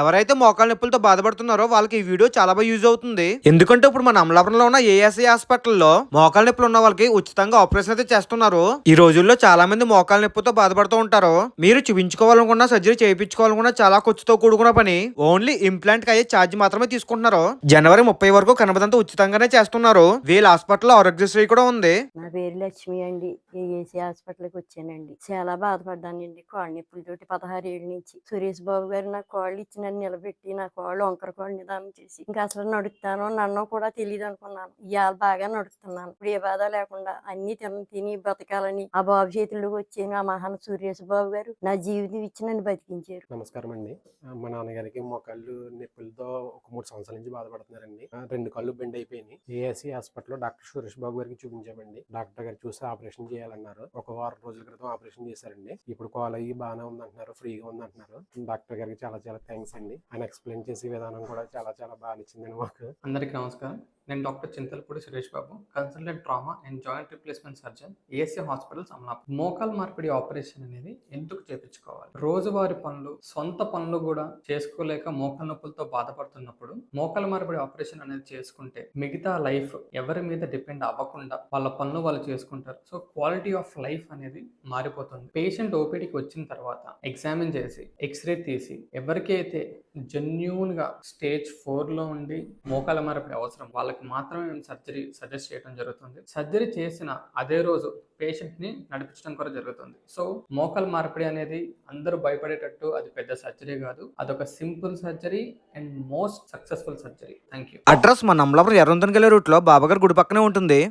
ఎవరైతే మోకాల నొప్పులతో బాధపడుతున్నారో వాళ్ళకి ఈ వీడియో చాలా బాగా యూజ్ అవుతుంది. ఎందుకంటే ఇప్పుడు మన అమలాపురంలో ఉన్న ఏఎస్ఐ హాస్పిటల్లో మోకాల నొప్పులు ఉన్న వాళ్ళకి ఉచితంగా ఆపరేషన్ అయితే చేస్తున్నారు. ఈ రోజుల్లో చాలా మంది మోకాల నొప్పితో బాధపడుతూ ఉంటారు. మీరు చూపించుకోవాలనుకున్న సర్జరీ చేయించుకోవాలనుకున్న చాలా ఖర్చుతో కూడుకున్న పని. ఓన్లీ ఇంప్లాంట్కి అయ్యే ఛార్జ్ మాత్రమే తీసుకుంటున్నారు. జనవరి ముప్పై వరకు కనబదంతా ఉచితంగానే చేస్తున్నారు. వీళ్ళ హాస్పిటల్లో ఆరోగ్యశ్రీ కూడా ఉంది. నా పేరు లక్ష్మి అండి. ఏఏసీ హాస్పిటల్కి వచ్చానండి. చాలా బాధపడ్డానండి. కాళ్ళ నొప్పులతోటి పదహారు ఏళ్ళ నుంచి. సురేష్ బాబు గారు నా కాళ్ళు ఇచ్చిన నన్ను నిలబెట్టి నా కోళ్ళు వంకర కోళ్ళు నిదానం చేసి ఇంకా అసలు నడుపుతాను నన్ను కూడా తెలియదు అనుకున్నాను. ఇవాళ బాగా నడుస్తున్నాను ఇప్పుడు ఏ బాధ లేకుండా అన్ని తిన తిని బ్రతకాలని ఆ బాబు చేతుల్లోకి వచ్చాను. ఆ మహాన్ సురేష్ బాబు గారు నా జీవితం ఇచ్చి నన్ను బతికించారు. నమస్కారం అండి మా నాన్నగారికి మోకాళ్ళు నొప్పులతో ఒక మూడు సంవత్సరాల నుంచి బాధపడుతున్నారండి. రెండు కళ్ళు బెండ్ అయిపోయినాయి. ఏఎస్సి హాస్పిటల్లో డాక్టర్ సురేష్ బాబు గారికి చూపించామండి. డాక్టర్ గారు చూసి ఆపరేషన్ చేయాలన్నారు. ఒక వారం రోజుల క్రితం ఆపరేషన్ చేశారండి. ఇప్పుడు కాల్ అయ్యి బాగానే ఉందంటున్నారు ఫ్రీగా ఉందంటున్నారు. డాక్టర్ గారికి చాలా చాలా థ్యాంక్స్ అండి. ఆయన ఎక్స్ప్లెయిన్ చేసే విధానం కూడా చాలా చాలా బాగా నచ్చిందండి మాకు. అందరికీ నమస్కారం. నేను doctor Chintalapudi Suresh Babu consultant trauma and joint replacement surgeon ASC hospitals Amalapuram మోకాల్ మార్పిడి ఆపరేషన్ అనేది ఎందుకు చేపించుకోవాలి? రోజువారి పనులు సొంత పనులు కూడా చేసుకోలేక మోకాల నొప్పులతో బాధపడుతున్నప్పుడు మోకాల మార్పిడి ఆపరేషన్ అనేది చేసుకుంటే మిగతా లైఫ్ ఎవరి మీద డిపెండ్ అవ్వకుండా వాళ్ళ పనులు వాళ్ళు చేసుకుంటారు. సో క్వాలిటీ ఆఫ్ లైఫ్ అనేది మారిపోతుంది. పేషెంట్ ఓపీడీకి వచ్చిన తర్వాత ఎగ్జామిన్ చేసి ఎక్స్రే తీసి ఎవరికైతే జెన్యున్గా స్టేజ్ ఫోర్లో ఉండి మోకాల మార్పిడి అవసరం వాళ్ళకి మాత్రమే మేము సర్జరీ సజెస్ట్ చేయడం జరుగుతుంది. సర్జరీ చేసిన అదే రోజు పేషెంట్ని నడిపించడం కూడా జరుగుతుంది. సో మోకాల మార్పిడి అనేది అందరూ భయపడేటట్టు అది పెద్ద సర్జరీ కాదు. అదొక simple surgery and most successful surgery. Thank you address మన అమలాపురం ఎర్రంతనకెళ్ళే రూట్లో బాబాగారు గుడి పక్కనే ఉంటుంది.